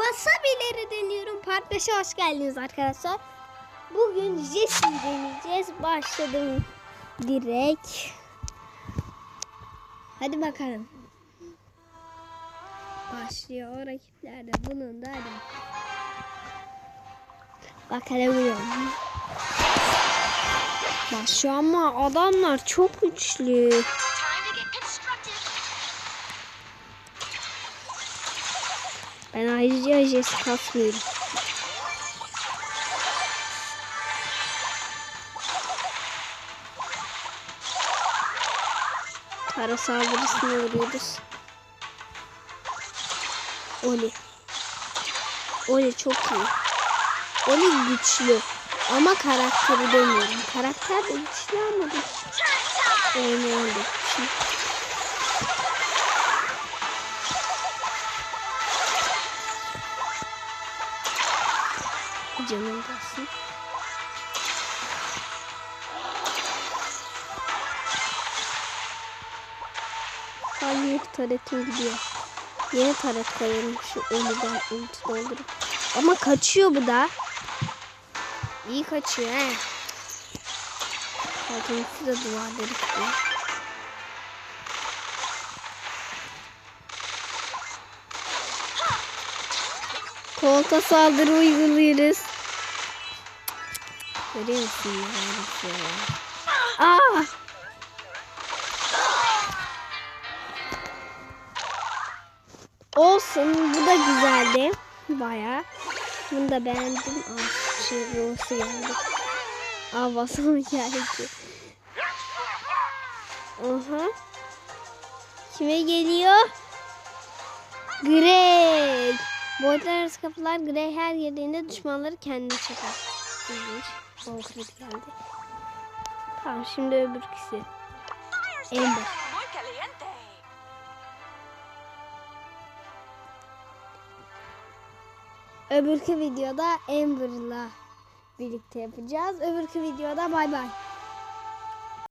Wasabi'leri deniyorum. Part 5'e hoş geldiniz arkadaşlar. Bugün Jesse'yi deneyeceğiz. Başladım direkt. Hadi bakalım. Başlıyor rakipler de bunun da hadi. Bakalım. Başlıyor ama adamlar çok güçlü. Ben ayrıca Jesse kasmıyorum. Kara saldırısına uğruyoruz. Oli. Oli çok iyi. Oli güçlü. Ama karakteri demiyorum. Karakter de güçlü ama da oynayan da Canım basın. Hayır taretim gidiyor. Yeni taret koyalım şu ölüden ulti doldurup. Ama kaçıyor bu da. İyi kaçıyor he. Zaten ikisi de duvarları tutuyor. Kolta saldırı uyguluyoruz. Görüyor musun? Aa! Olsun. Bu da güzeldi. Baya. Bunu da beğendim. Aa, şey rosu geldi. Aa basam geldi. Aha. Kime geliyor? Grey. Boyutlar arası kapılar Grey her girdiğinde düşmanları kendine çeker. İlginç. Kritik geldi. Tamam şimdi öbür. Muy caliente. Öbürkü videoda Amber'la birlikte yapacağız. Öbürkü videoda bay bay.